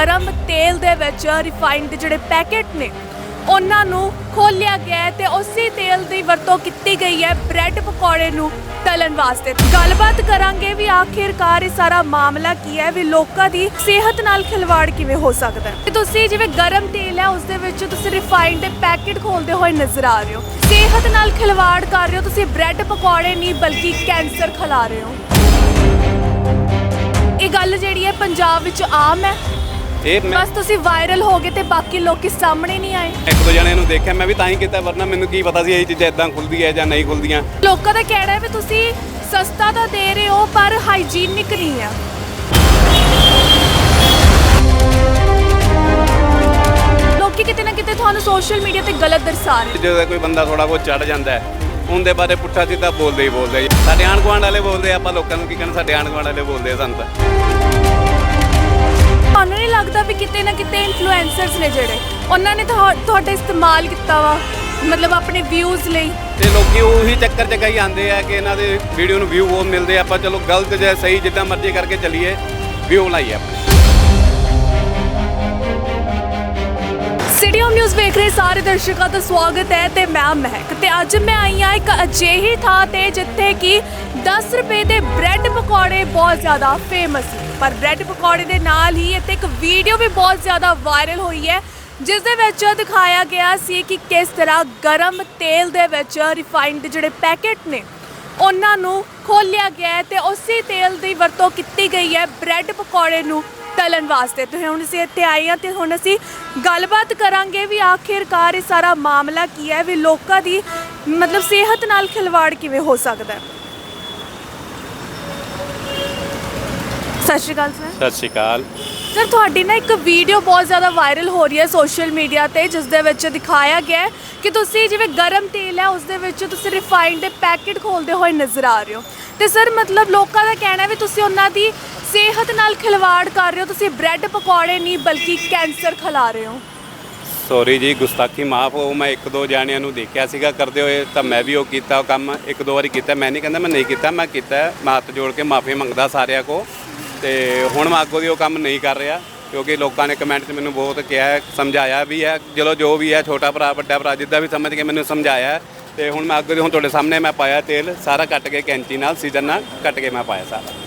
ਗਰਮ ਤੇਲ ਦੇ ਵਿੱਚ ਰਿਫਾਈਨਡ ਦੇ ਜਿਹੜੇ ਪੈਕੇਟ ਨੇ, ਉਹਨਾਂ ਨੂੰ ਖੋਲਿਆ ਗਿਆ ਤੇ ਉਸੇ ਤੇਲ ਦੀ ਵਰਤੋਂ ਕੀਤੀ ਗਈ ਹੈ ਬ੍ਰੈਡ ਪਕੌੜੇ ਨੂੰ ਤਲਣ ਵਾਸਤੇ। ਗੱਲਬਾਤ ਕਰਾਂਗੇ ਵੀ ਆਖਿਰਕਾਰ ਇਹ ਸਾਰਾ ਮਾਮਲਾ ਕੀ ਹੈ, ਵੀ ਲੋਕਾਂ ਦੀ ਸਿਹਤ ਨਾਲ ਖਿਲਵਾੜ ਕਿਵੇਂ ਹੋ ਸਕਦਾ ਤੇ ਤੁਸੀਂ ਜਿਵੇਂ ਗਰਮ ਤੇਲ ਹੈ, ਉਸ ਦੇ ਵਿੱਚ ਤੁਸੀਂ ਰਿਫਾਈਨਡ ਦੇ ਪੈਕੇਟ ਖੋਲਦੇ ਹੋਏ ਨਜ਼ਰ ਆ ਰਹੇ ਹੋ। ਸਿਹਤ ਨਾਲ ਖਿਲਵਾੜ ਕਰ ਰਹੇ ਹੋ, ਤੁਸੀਂ ਬ੍ਰੈਡ ਪਕੌੜੇ ਨਹੀਂ, ਬਲਕਿ ਕੈਂਸਰ ਖਿਲਾ ਰਹੇ ਹੋ। ਇਹ ਗੱਲ ਜਿਹੜੀ ਹੈ ਪੰਜਾਬ ਵਿੱਚ ਆਮ ਹੈ ਇਹ ਮੈਂ ਬਸ ਤੁਸੀਂ ਵਾਇਰਲ ਹੋ ਗਏ ਤੇ ਬਾਕੀ ਲੋਕੀ ਸਾਹਮਣੇ ਨਹੀਂ ਆਏ। ਇੱਕ ਦੋ ਜਣਿਆਂ ਨੂੰ ਦੇਖਿਆ ਮੈਂ ਵੀ ਤਾਂ ਹੀ ਕੀਤਾ ਵਰਨਾ ਮੈਨੂੰ ਕੀ ਪਤਾ ਸੀ ਇਹ ਚੀਜ਼ਾਂ ਇਦਾਂ ਖੁੱਲਦੀ ਹੈ ਜਾਂ ਨਹੀਂ ਖੁੱਲਦੀਆਂ। ਲੋਕਾਂ ਦਾ ਕਹਿਣਾ ਹੈ ਵੀ ਤੁਸੀਂ ਸਸਤਾ ਤਾਂ ਦੇ ਰਹੇ ਹੋ ਪਰ ਹਾਈਜੀਨਿਕ ਨਹੀਂ ਹੈ ਲੋਕੀ ਕਿਤੇ ਨਾ ਕਿਤੇ ਤੁਹਾਨੂੰ ਸੋਸ਼ਲ ਮੀਡੀਆ ਤੇ ਗਲਤ ਦਰਸਾ ਰਹੇ ਜਦੋਂ ਕੋਈ ਬੰਦਾ ਥੋੜਾ ਬਹੁਤ ਚੜ ਜਾਂਦਾ ਹੈ ਉਹਦੇ ਬਾਰੇ ਪੁੱਠਾ ਸਿੱਧਾ ਬੋਲਦੇ ਹੀ ਬੋਲਦੇ ਆ। ਸਾਡੇ ਆਂਢ ਗੁਆਂਢ ਵਾਲੇ ਬੋਲਦੇ ਆ, ਆਪਾਂ ਲੋਕਾਂ ਨੂੰ ਕੀ ਕਹਿਣਾ ਸਾਡੇ ਆਂਢ ਗੁਆਂਢ ਵਾਲੇ ਬੋਲਦੇ ਆ ਸਾਨੂੰ ਤਾਂ। ਲੱਗਦਾ ਵੀ ਕਿਤੇ ਨਾ ਕਿਤੇ ਇਨਫਲੂਐਂਸਰਸ ਨੇ ਜਿਹੜੇ, ਉਹਨਾਂ ਨੇ ਤੁਹਾ- ਤੁਹਾਡਾ ਇਸਤੇਮਾਲ ਕੀਤਾ ਵਾ, ਮਤਲਬ ਆਪਣੇ ਵਿਊਜ਼ ਲਈ। ਤੇ ਲੋਕੀ ਉਹੀ ਚੱਕਰ ਚ ਕਈ ਆਉਂਦੇ ਆ ਕਿ ਇਹਨਾਂ ਦੇ ਵੀਡੀਓ ਨੂੰ ਵਿਊ ਬਹੁਤ ਮਿਲਦੇ ਆ, ਆਪਾਂ ਚਲੋ ਗਲਤ ਜਾਂ ਸਹੀ ਜਿੱਦਾਂ ਮਰਜ਼ੀ ਕਰਕੇ ਚੱਲੀਏ ਵਿਊ ਲਾਈਏ ਆਪਣੇ ਸਿਟੀ ਨਿਊਜ਼ ਵੇਖ ਰਹੇ ਸਾਰੇ ਦਰਸ਼ਕਾਂ ਦਾ ਸਵਾਗਤ ਹੈ ਤੇ ਮੈਂ ਮਹਿਕ ਤੇ ਅੱਜ ਮੈਂ ਆਈ ਹਾਂ ਇੱਕ ਅਜਿਹੀ ਥਾਂ ਤੇ ਜਿੱਥੇ ਕਿ 10 ਰੁਪਏ ਦੇ ਬ੍ਰੈਡ ਪਕੌੜੇ ਬਹੁਤ ਜ਼ਿਆਦਾ ਫੇਮਸ ਨੇ। ਪਰ ਬ੍ਰੈਡ ਪਕੌੜੇ ਦੇ ਨਾਲ ਹੀ ਇੱਥੇ ਇੱਕ ਵੀਡੀਓ ਵੀ ਬਹੁਤ ਜ਼ਿਆਦਾ ਵਾਇਰਲ ਹੋਈ ਹੈ, ਜਿਸ ਦੇ ਵਿੱਚ ਦਿਖਾਇਆ ਗਿਆ ਸੀ ਕਿ ਕਿਸ ਤਰ੍ਹਾਂ ਗਰਮ ਤੇਲ ਦੇ ਵਿੱਚ ਰਿਫਾਈਨਡ ਜਿਹੜੇ ਪੈਕੇਟ ਨੇ, ਉਹਨਾਂ ਨੂੰ ਖੋਲਿਆ ਗਿਆ ਹੈ ਤੇ ਉਸੇ ਤੇਲ ਦੀ ਵਰਤੋਂ ਕੀਤੀ ਗਈ ਹੈ ਬ੍ਰੈਡ ਪਕੌੜੇ ਨੂੰ। ਤਲਣ ਵਾਸਤੇ। ਤੇ ਹੁਣ ਅਸੀਂ ਇੱਥੇ ਆਏ ਹਾਂ ਤੇ ਹੁਣ ਅਸੀਂ ਗੱਲਬਾਤ ਕਰਾਂਗੇ ਵੀ ਆਖਿਰਕਾਰ ਇਹ ਸਾਰਾ ਮਾਮਲਾ ਕੀ ਹੈ ਵੀ ਲੋਕਾਂ ਦੀ ਮਤਲਬ ਸਿਹਤ ਨਾਲ ਖਿਲਵਾੜ ਕਿਵੇਂ ਹੋ ਸਕਦਾ ਹੈ। ਸਤਿ ਸ਼੍ਰੀ ਅਕਾਲ ਸਰ। ਸਤਿ ਸ਼੍ਰੀ ਅਕਾਲ। ਸਰ ਤੁਹਾਡੀ ਨਾ ਇੱਕ ਵੀਡੀਓ ਬਹੁਤ ਜ਼ਿਆਦਾ ਵਾਇਰਲ ਹੋ ਰਹੀ ਹੈ ਸੋਸ਼ਲ ਮੀਡੀਆ ਤੇ ਜਿਸ ਦੇ ਵਿੱਚ ਦਿਖਾਇਆ ਗਿਆ ਹੈ ਕਿ ਤੁਸੀਂ ਜਿਵੇਂ ਗਰਮ ਤੇਲ ਹੈ ਉਸ ਦੇ ਵਿੱਚ ਤੁਸੀਂ ਰਿਫਾਈਨਡ ਦੇ ਪੈਕੇਟ ਖੋਲਦੇ ਹੋਏ ਨਜ਼ਰ ਆ ਰਹੇ ਹੋ। ਤੇ ਸਰ ਮਤਲਬ ਲੋਕਾਂ ਦਾ ਕਹਿਣਾ ਹੈ ਵੀ ਤੁਸੀਂ ਉਹਨਾਂ ਦੀ ਸਿਹਤ ਨਾਲ ਖਿਲਵਾੜ ਕਰ ਰਹੇ ਹੋ, ਤੁਸੀਂ ਬ੍ਰੈਡ ਪਕੌੜੇ ਨਹੀਂ, ਬਲਕਿ ਕੈਂਸਰ ਖਿਲਾ ਰਹੇ ਹੋ ਸੌਰੀ ਜੀ, ਗੁਸਤਾਖੀ ਮਾਫ ਹੋ ਮੈਂ ਇੱਕ ਦੋ ਜਾਣਿਆਂ ਨੂੰ ਦੇਖਿਆ ਸੀਗਾ, ਕਰਦੇ ਹੋਏ ਤਾਂ ਮੈਂ ਵੀ ਉਹ ਕੀਤਾ ਉਹ ਕੰਮ, ਇੱਕ ਦੋ ਵਾਰੀ ਕੀਤਾ, ਮੈਂ ਨਹੀਂ ਕਹਿੰਦਾ ਮੈਂ ਨਹੀਂ ਕੀਤਾ, ਮੈਂ ਕੀਤਾ, ਮੈਂ ਹੱਥ ਜੋੜ ਕੇ ਮਾਫੀ ਮੰਗਦਾ ਸਾਰਿਆਂ ਕੋ ਤੇ ਹੁਣ ਮੈਂ ਅੱਗੋਂ ਦੀ ਉਹ ਕੰਮ ਨਹੀਂ ਕਰ ਰਿਹਾ, ਕਿਉਂਕਿ ਲੋਕਾਂ ਨੇ ਕਮੈਂਟ 'ਚ ਮੈਨੂੰ ਬਹੁਤ ਕਿਹਾ, ਸਮਝਾਇਆ ਵੀ ਹੈ, ਚਲੋ ਜੋ ਵੀ ਹੈ, ਛੋਟਾ ਭਰਾ, ਵੱਡਾ ਭਰਾ, ਜਿੱਦਾਂ ਵੀ ਸਮਝ ਕੇ ਮੈਨੂੰ ਸਮਝਾਇਆ ਹੈ। ਤੇ ਹੁਣ ਮੈਂ ਅੱਗੋਂ ਹੁਣ ਤੁਹਾਡੇ ਸਾਹਮਣੇ ਮੈਂ ਪਾਇਆ ਤੇਲ, ਸਾਰਾ ਕੱਟ ਕੇ ਕੈਂਚੀ ਨਾਲ, ਸੀਜ਼ਨ ਨਾਲ ਕੱਟ ਕੇ ਮੈਂ ਪਾਇਆ ਸਾਰਾ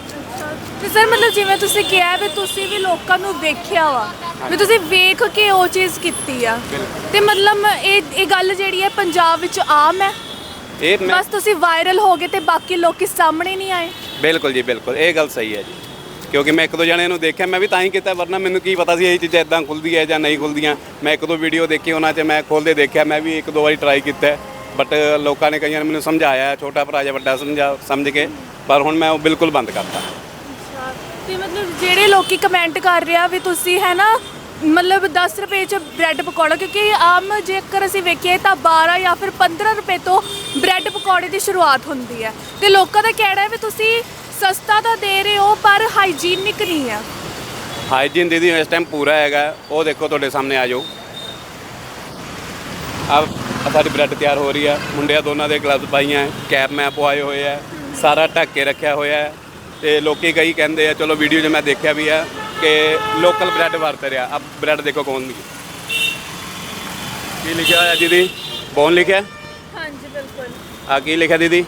ਤੇ ਸਰ ਮਤਲਬ ਜਿਵੇਂ ਤੁਸੀਂ ਕਿਹਾ ਵੀ ਤੁਸੀਂ ਵੀ ਲੋਕਾਂ ਨੂੰ ਵੇਖਿਆ ਵਾ ਵੀ ਤੁਸੀਂ ਵੇਖ ਕੇ ਉਹ ਚੀਜ਼ ਕੀਤੀ ਆ। ਤੇ ਮਤਲਬ ਇਹ ਇਹ ਗੱਲ ਜਿਹੜੀ ਹੈ ਪੰਜਾਬ ਵਿੱਚ ਆਮ ਹੈ? ਇਹ ਮੈਂ ਬਸ ਤੁਸੀਂ ਵਾਇਰਲ ਹੋ ਗਏ ਤੇ ਬਾਕੀ ਲੋਕੀ ਸਾਹਮਣੇ ਨਹੀਂ ਆਏ। ਬਿਲਕੁਲ ਜੀ ਬਿਲਕੁਲ। ਇਹ ਗੱਲ ਸਹੀ ਹੈ ਜੀ। ਕਿਉਂਕਿ ਮੈਂ ਇੱਕ ਦੋ ਜਣਿਆਂ ਨੂੰ ਦੇਖਿਆ ਮੈਂ ਵੀ ਤਾਂ ਹੀ ਕੀਤਾ ਵਰਨਾ ਮੈਨੂੰ ਕੀ ਪਤਾ ਸੀ ਇਹ ਚੀਜ਼ਾਂ ਇਦਾਂ ਖੁੱਲਦੀ ਹੈ ਜਾਂ ਨਹੀਂ ਖੁੱਲਦੀਆਂ। ਮੈਂ ਇੱਕ ਦੋ ਵੀਡੀਓ ਦੇਖੀ ਉਹਨਾਂ 'ਚ ਮੈਂ ਖੋਲਦੇ ਦੇਖਿਆ ਮੈਂ ਵੀ ਇੱਕ ਦੋ ਵਾਰੀ ਟਰਾਈ ਕੀਤਾ। ਬਟ ਲੋਕਾਂ ਨੇ ਕਈਆਂ ਨੇ ਮੈਨੂੰ ਸਮਝਾਇਆ ਛੋਟਾ ਭਰਾ ਜਾਂ ਵੱਡਾ ਸਮਝਾ ਸਮਝ ਕੇ। ਪਰ ਹੁਣ ਮੈਂ ਉਹ ਬਿਲਕੁਲ ਬੰਦ ਕਰਤਾ। ਤੇ ਮਤਲਬ ਜਿਹੜੇ ਲੋਕੀ ਕਮੈਂਟ ਕਰ ਰਿਹਾ ਵੀ ਤੁਸੀਂ ਹੈ ਨਾ ਮਤਲਬ 10 ਰੁਪਏ ਚ ਬ੍ਰੈਡ ਪਕੌੜਾ ਕਿਉਂਕਿ ਆਮ ਜੇਕਰ ਅਸੀਂ ਵੇਖੀਏ ਤਾਂ 12 ਜਾਂ ਫਿਰ 15 ਰੁਪਏ ਤੋਂ ਬ੍ਰੈਡ ਪਕੌੜੇ ਦੀ ਸ਼ੁਰੂਆਤ ਹੁੰਦੀ ਹੈ। ਤੇ ਲੋਕਾਂ ਦਾ ਕਹਿਣਾ ਹੈ ਵੀ ਤੁਸੀਂ ਸਸਤਾ ਤਾਂ ਦੇ ਰਹੇ ਹੋ ਪਰ ਹਾਈਜੀਨਿਕ ਨਹੀਂ ਹੈ। ਹਾਈਜੀਨ ਦੀਦੀ ਇਸ ਟਾਈਮ ਪੂਰਾ ਹੈਗਾ। ਉਹ ਦੇਖੋ ਤੁਹਾਡੇ ਸਾਹਮਣੇ ਆ ਜਾਓ। ਆ ਸਾਡੀ ਬ੍ਰੈਡ ਤਿਆਰ ਹੋ ਰਹੀ ਹੈ। ਮੁੰਡਿਆਂ ਦੋਨਾਂ ਦੇ ਗਲਵਜ਼ ਪਾਈਆਂ ਹੈ, ਕੈਪ ਮੈਂ ਪਵਾਏ ਹੋਏ ਆ ਸਾਰਾ ਢੱਕ ਕੇ ਰੱਖਿਆ ਹੋਇਆ ਹੈ। ਤੇ ਲੋਕੀ ਕਈ ਕਹਿੰਦੇ ਆ ਚਲੋ ਵੀਡੀਓ 'ਚ ਮੈਂ ਦੇਖਿਆ ਵੀ ਆ ਕਿ ਲੋਕਲ ਬ੍ਰੈਡ ਵਰਤ ਰਿਹਾ। ਆ ਬ੍ਰੈਡ ਦੇਖੋ ਕੌਣ ਦੀ ਕੀ ਲਿਖਿਆ ਹੋਇਆ ਦੀਦੀ? ਬੌਨ ਲਿਖਿਆ? ਹਾਂਜੀ ਬਿਲਕੁਲ। ਆ ਕੀ ਲਿਖਿਆ ਦੀਦੀ?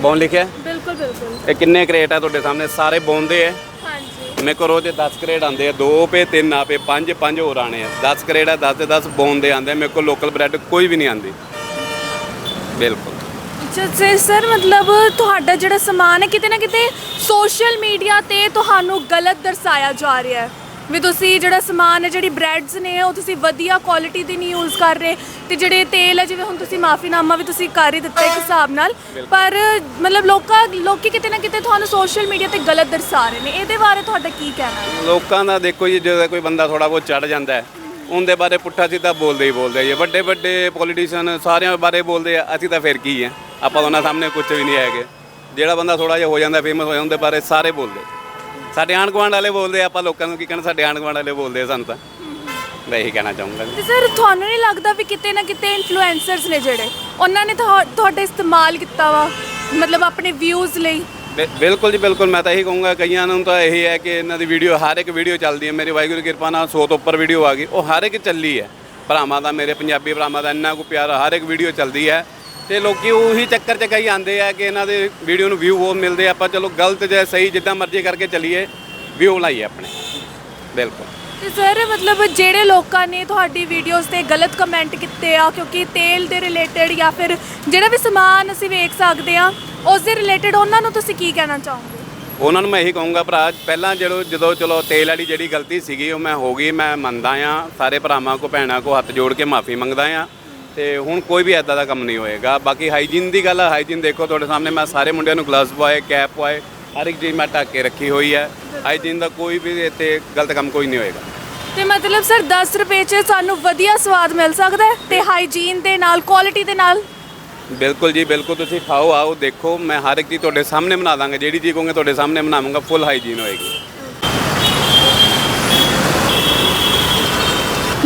ਬੌਨ। ਲਿਖਿਆ? ਬਿਲਕੁਲ ਬਿਲਕੁਲ। ਇਹ ਕਿੰਨੇ ਕਰੇਟ ਆ ਤੁਹਾਡੇ ਸਾਹਮਣੇ? ਸਾਰੇ ਬੌਨ ਦੇ ਆ? ਹਾਂਜੀ। ਮੇਰੇ ਕੋਲ ਰੋਜ਼ 10 ਕਰੇਟ ਆਉਂਦੇ ਆ 2 ਪੇ 3 ਆਪੇ 5 5 ਹੋਰ ਆਣੇ ਆ। 10 ਕਰੇਟ ਆ 10 ਦੇ 10 ਬੌਨ ਦੇ ਆਉਂਦੇ ਮੇਰੇ ਕੋਲ ਲੋਕਲ ਬ੍ਰੈਡ ਕੋਈ ਵੀ ਨਹੀਂ ਆਉਂਦੀ। ਬਿਲਕੁਲ। ਜੇ ਸਰ, ਮਤਲਬ ਤੁਹਾਡਾ ਜਿਹੜਾ ਸਮਾਨ ਹੈ, ਕਿਤੇ ਨਾ ਕਿਤੇ ਸੋਸ਼ਲ ਮੀਡੀਆ ਤੇ ਤੁਹਾਨੂੰ ਗਲਤ ਦਰਸਾਇਆ ਜਾ ਰਿਹਾ ਹੈ। ਵੀ ਤੁਸੀਂ ਜਿਹੜਾ ਸਮਾਨ ਹੈ, ਜਿਹੜੀ ਬ੍ਰੈਡਸ ਨੇ, ਉਹ ਤੁਸੀਂ ਵਧੀਆ ਕੁਆਲਿਟੀ ਦੀ ਨਹੀਂ ਯੂਜ਼ ਕਰ ਰਹੇ ਤੇ ਜਿਹੜੇ ਤੇਲ ਹੈ, ਜਿਵੇਂ ਹੁਣ ਤੁਸੀਂ ਮਾਫੀਨਾਮਾ ਵੀ ਤੁਸੀਂ ਕਰ ਹੀ ਦਿੱਤਾ ਇੱਕ ਹਿਸਾਬ ਨਾਲ, ਪਰ ਮਤਲਬ ਲੋਕਾਂ, ਲੋਕੀ ਕਿਤੇ ਨਾ ਕਿਤੇ ਤੁਹਾਨੂੰ ਸੋਸ਼ਲ ਮੀਡੀਆ ਤੇ ਗਲਤ ਦਰਸਾ ਰਹੇ ਨੇ। ਇਹਦੇ ਬਾਰੇ ਤੁਹਾਡਾ ਕੀ ਕਹਿਣਾ ਹੈ? ਲੋਕਾਂ ਦਾ ਦੇਖੋ ਜੀ, ਜਦੋਂ ਕੋਈ ਬੰਦਾ ਥੋੜਾ ਬਹੁਤ ਚੜ ਜਾਂਦਾ ਹੈ, ਉਹਦੇ ਬਾਰੇ ਪੁੱਠਾ ਸਿੱਧਾ ਬੋਲਦੇ ਹੀ ਬੋਲਦੇ ਆ ਜੀ। ਵੱਡੇ ਵੱਡੇ ਪੋਲੀਟੀਸ਼ੀਅਨ ਸਾਰਿਆਂ ਬਾਰੇ ਬੋਲਦੇ ਆ, ਅਸੀਂ ਤਾਂ ਫਿਰ ਕੀ ਆ ਆਪਾਂ ਉਹਨਾਂ ਸਾਹਮਣੇ ਕੁਝ ਵੀ ਨਹੀਂ ਹੈਗੇ। ਜਿਹੜਾ ਬੰਦਾ ਥੋੜਾ ਜਿਹਾ ਹੋ ਜਾਂਦਾ ਫੇਮਸ ਹੋ ਜਾਂਦਾ ਉਹਦੇ ਬਾਰੇ ਸਾਰੇ ਬੋਲਦੇ। ਸਾਡੇ ਆਂਢ ਗੁਆਂਢ ਵਾਲੇ ਬੋਲਦੇ ਆਪਾਂ ਲੋਕਾਂ ਨੂੰ ਕੀ ਕਹਿਣਾ ਸਾਡੇ ਆਂਢ ਗੁਆਂਢ ਵਾਲੇ ਬੋਲਦੇ ਆ ਸਾਨੂੰ ਤਾਂ। ਮੈਂ ਇਹੀ ਕਹਿਣਾ ਚਾਹੂੰਗਾ ਜੀ। ਤੇ ਸਰ ਤੁਹਾਨੂੰ ਨਹੀਂ ਲੱਗਦਾ ਵੀ ਕਿਤੇ ਨਾ ਕਿਤੇ ਇਨਫਲੂਐਂਸਰਸ ਨੇ ਜਿਹੜੇ ਉਹਨਾਂ ਨੇ ਤੁਹਾ- ਤੁਹਾਡਾ ਇਸਤੇਮਾਲ ਕੀਤਾ ਵਾ? ਮਤਲਬ ਆਪਣੇ ਵਿਊਜ਼ ਲਈ? ਬਿ- ਬਿਲਕੁਲ ਜੀ ਬਿਲਕੁਲ। ਮੈਂ ਤਾਂ ਇਹੀ ਕਹੂੰਗਾ ਕਈਆਂ ਨੂੰ ਤਾਂ ਇਹ ਹੈ ਕਿ ਇਹਨਾਂ ਦੀ ਵੀਡੀਓ ਹਰ ਇੱਕ ਵੀਡੀਓ ਚੱਲਦੀ ਹੈ। ਮੇਰੀ ਵਾਹਿਗੁਰੂ ਦੀ ਕਿਰਪਾ ਨਾਲ 100 ਤੋਂ ਉੱਪਰ ਵੀਡੀਓ ਆ ਗਈ। ਉਹ ਹਰ ਇੱਕ ਚੱਲੀ ਹੈ। ਭਰਾਵਾਂ ਦਾ ਮੇਰੇ ਪੰਜਾਬੀ ਭਰਾਵਾਂ ਦਾ ਇੰਨਾ ਕੁ ਪਿਆਰ ਹਰ ਇੱਕ ਵੀਡੀਓ ਚੱਲਦੀ ਹੈ। ਤੇ ਲੋਕੀ ਉਹੀ ਚੱਕਰ 'ਚ ਕਈ ਆਉਂਦੇ ਆ ਕਿ ਇਹਨਾਂ ਦੇ ਵੀਡੀਓ ਨੂੰ ਵਿਊ ਬਹੁਤ ਮਿਲਦੇ ਆ। ਆਪਾਂ ਚਲੋ ਗਲਤ ਜਾਂ ਸਹੀ ਜਿੱਦਾਂ ਮਰਜ਼ੀ ਕਰਕੇ ਚੱਲੀਏ ਵਿਊ ਲਾਈਏ ਆਪਣੇ। ਬਿਲਕੁਲ। ਤੇ ਸਰ ਮਤਲਬ ਜਿਹੜੇ ਲੋਕਾਂ ਨੇ ਤੁਹਾਡੀ ਵੀਡੀਓਜ਼ ਤੇ ਗਲਤ ਕਮੈਂਟ ਕੀਤੇ ਆ ਕਿਉਂਕਿ ਤੇਲ ਦੇ ਰਿਲੇਟਡ ਜਾਂ ਫਿਰ ਜਿਹੜਾ ਵੀ ਸਮਾਨ ਅਸੀਂ ਵੇਖ ਸਕਦੇ ਆ ਉਸ ਦੇ ਰਿਲੇਟਡ ਉਹਨਾਂ ਨੂੰ ਤੁਸੀਂ ਕੀ ਕਹਿਣਾ ਚਾਹੋਗੇ? ਉਹਨਾਂ ਨੂੰ ਮੈਂ ਇਹੀ ਕਹੂੰਗਾ ਭਰਾ ਪਹਿਲਾਂ ਜਦੋਂ ਜਦੋਂ ਚਲੋ ਤੇਲ ਵਾਲੀ ਜਿਹੜੀ ਗਲਤੀ ਸੀਗੀ ਉਹ ਮੈਂ ਹੋ ਗਈ ਮੈਂ ਮੰਨਦਾ ਆ। ਸਾਰੇ ਭਰਾਵਾਂ ਕੋ ਭੈਣਾਂ ਕੋ ਹੱਥ ਜੋੜ ਕੇ ਮਾਫੀ ਮੰਗਦਾ ਆ। ਤੇ ਹੁਣ ਕੋਈ ਵੀ ਐਦਾਂ ਦਾ ਕੰਮ ਨਹੀਂ ਹੋਏਗਾ। ਬਾਕੀ ਹਾਈਜੀਨ ਦੀ ਗੱਲ ਹੈ ਹਾਈਜੀਨ ਦੇਖੋ ਤੁਹਾਡੇ ਸਾਹਮਣੇ ਮੈਂ ਸਾਰੇ ਮੁੰਡਿਆਂ ਨੂੰ ਗਲਵਸ ਪਵਾਏ ਕੈਪ ਪਵਾਏ ਹਰ ਇੱਕ ਚੀਜ਼ ਮੈਂ ਢੱਕ ਕੇ ਰੱਖੀ ਹੋਈ ਹੈ। ਹਾਈਜੀਨ ਦਾ ਕੋਈ ਵੀ ਇੱਥੇ ਗਲਤ ਕੰਮ ਕੋਈ ਨਹੀਂ ਹੋਏਗਾ। ਤੇ ਮਤਲਬ ਸਰ 10 ਰੁਪਏ 'ਚ ਸਾਨੂੰ ਵਧੀਆ ਸਵਾਦ ਮਿਲ ਸਕਦਾ ਹੈ ਤੇ ਹਾਈਜੀਨ ਦੇ ਨਾਲ ਕੁਆਲਿਟੀ ਦੇ ਨਾਲ? ਬਿਲਕੁਲ ਜੀ ਬਿਲਕੁਲ ਤੁਸੀਂ ਖਾਓ ਆਓ ਦੇਖੋ। ਮੈਂ ਹਰ ਇੱਕ ਚੀਜ਼ ਤੁਹਾਡੇ ਸਾਹਮਣੇ ਬਣਾ ਦਾਂਗਾ। ਜਿਹੜੀ ਚੀਜ਼ ਕਹੋਗੇ ਤੁਹਾਡੇ ਸਾਹਮਣੇ ਬਣਾਵਾਂਗਾ ਫੁੱਲ ਹਾਈਜੀਨ ਹੋਏਗੀ।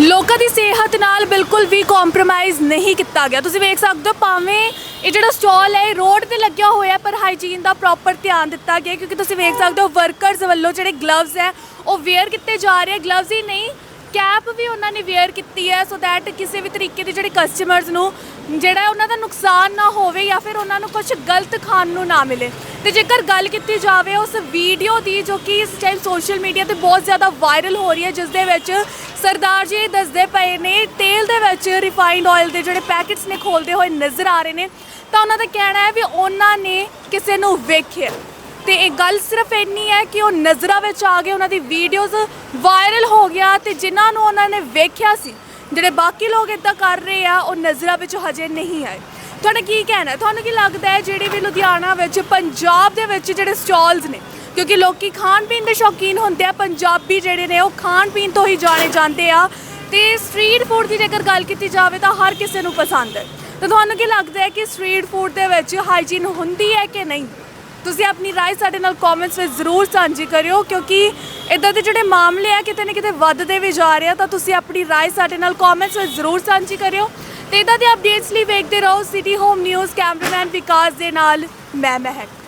ਲੋਕਾਂ ਦੀ ਸਿਹਤ ਨਾਲ ਬਿਲਕੁਲ ਵੀ ਕੰਪਰੋਮਾਈਜ਼ ਨਹੀਂ ਕੀਤਾ ਗਿਆ। ਤੁਸੀਂ ਵੇਖ ਸਕਦੇ ਹੋ ਭਾਵੇਂ ਇਹ ਜਿਹੜਾ ਸਟਾਲ ਹੈ ਰੋਡ ਤੇ ਲੱਗਿਆ ਹੋਇਆ ਪਰ ਹਾਈਜੀਨ ਦਾ ਪ੍ਰੋਪਰ ਧਿਆਨ ਦਿੱਤਾ ਗਿਆ ਕਿਉਂਕਿ ਤੁਸੀਂ ਵੇਖ ਸਕਦੇ ਹੋ ਵਰਕਰਸ ਵੱਲੋਂ ਜਿਹੜੇ ਗਲਵਜ਼ ਹੈ, ਉਹ ਵੇਅਰ ਕੀਤੇ ਜਾ ਰਹੇ ਗਲਵਜ਼ ਹੀ ਨਹੀਂ ਕੈਪ ਵੀ ਉਹਨਾਂ ਨੇ ਵੇਅਰ ਕੀਤੀ ਹੈ ਸੋ ਦੈਟ ਕਿਸੇ ਵੀ ਤਰੀਕੇ ਦੇ ਜਿਹੜੇ ਕਸਟਮਰਸ ਨੂੰ ਜਿਹੜਾ ਉਹਨਾਂ ਦਾ ਨੁਕਸਾਨ ਨਾ ਹੋਵੇ ਜਾਂ ਫਿਰ ਉਹਨਾਂ ਨੂੰ ਕੁਝ ਗਲਤ ਖਾਣ ਨੂੰ ਨਾ ਮਿਲੇ। ਤੇ ਜੇਕਰ ਗੱਲ ਕੀਤੀ ਜਾਵੇ ਉਸ ਵੀਡੀਓ ਦੀ, ਜੋ ਕਿ ਇਸ ਟਾਈਮ ਸੋਸ਼ਲ ਮੀਡੀਆ ਤੇ ਬਹੁਤ ਜ਼ਿਆਦਾ ਵਾਇਰਲ ਹੋ ਰਹੀ ਹੈ, ਜਿਸ ਦੇ ਵਿੱਚ ਸਰਦਾਰ ਜੀ ਦੱਸਦੇ ਪਏ ਨੇ, ਤੇਲ ਦੇ ਵਿੱਚ ਰਿਫਾਈਨਡ ਆਇਲ ਦੇ ਜਿਹੜੇ ਪੈਕੇਟਸ ਨੇ ਖੋਲਦੇ ਹੋਏ ਨਜ਼ਰ ਆ ਰਹੇ ਨੇ। ਤਾਂ ਉਹਨਾਂ ਦਾ ਕਹਿਣਾ ਹੈ ਵੀ ਉਹਨਾਂ ਨੇ ਕਿਸੇ ਨੂੰ ਵੇਖਿਆ। ਤੇ ਇਹ ਗੱਲ ਸਿਰਫ ਇੰਨੀ ਹੈ ਕਿ ਉਹ ਨਜ਼ਰਾਂ ਵਿੱਚ ਆ ਗਏ, ਉਹਨਾਂ ਦੀ ਵੀਡੀਓਜ਼ ਵਾਇਰਲ ਹੋ ਗਿਆ ਤੇ ਜਿਨ੍ਹਾਂ ਨੂੰ ਉਹਨਾਂ ਨੇ ਵੇਖਿਆ ਸੀ, ਜਿਹੜੇ ਬਾਕੀ ਲੋਕ ਇਦਾਂ ਕਰ ਰਹੇ ਆ, ਉਹ ਨਜ਼ਰਾਂ ਵਿੱਚ ਹਜੇ ਨਹੀਂ ਆਏ। ਤੁਹਾਡਾ ਕੀ ਕਹਿਣਾ ਤੁਹਾਨੂੰ ਕੀ ਲੱਗਦਾ ਹੈ ਜਿਹੜੇ ਵੀ ਲੁਧਿਆਣਾ ਵਿੱਚ, ਪੰਜਾਬ ਦੇ ਵਿੱਚ ਜਿਹੜੇ ਸਟਾਲਸ ਨੇ, ਕਿਉਂਕਿ ਲੋਕੀ ਖਾਣ ਪੀਣ ਦੇ ਸ਼ੌਕੀਨ ਹੁੰਦੇ ਆ, ਪੰਜਾਬੀ ਜਿਹੜੇ ਨੇ ਉਹ ਖਾਣ ਪੀਣ ਤੋਂ ਹੀ ਜਾਣੇ ਜਾਂਦੇ ਆ ਤੇ ਸਟਰੀਟ ਫੂਡ ਦੀ ਜੇਕਰ ਗੱਲ ਕੀਤੀ ਜਾਵੇ ਤਾਂ ਹਰ ਕਿਸੇ ਨੂੰ ਪਸੰਦ ਹੈ। ਤਾਂ ਤੁਹਾਨੂੰ ਕੀ ਲੱਗਦਾ ਹੈ ਕਿ ਸਟਰੀਟ ਫੂਡ ਦੇ ਵਿੱਚ ਹਾਈਜੀਨ ਹੁੰਦੀ ਹੈ ਕਿ ਨਹੀਂ? ਤੁਸੀਂ ਆਪਣੀ ਰਾਏ ਸਾਡੇ ਨਾਲ ਕਮੈਂਟਸ ਵਿੱਚ ਜ਼ਰੂਰ ਸਾਂਝੀ ਕਰਿਓ, ਕਿਉਂਕਿ ਇਦਾਂ ਦੇ ਜਿਹੜੇ ਮਾਮਲੇ ਆ, ਕਿਤੇ ਨਾ ਕਿਤੇ ਵੱਧਦੇ ਵੀ ਜਾ ਰਹੇ ਆ, ਤਾਂ ਤੁਸੀਂ ਆਪਣੀ ਰਾਏ ਸਾਡੇ ਨਾਲ ਕਮੈਂਟਸ ਵਿੱਚ ਜ਼ਰੂਰ ਸਾਂਝੀ ਕਰਿਓ। ਤੇ ਇਦਾਂ ਦੇ ਅਪਡੇਟਸ ਲਈ ਵੇਖਦੇ ਰਹੋ city home news cameraman Vikas ਦੇ ਨਾਲ, ਮੈਂ ਮਹਿਕ।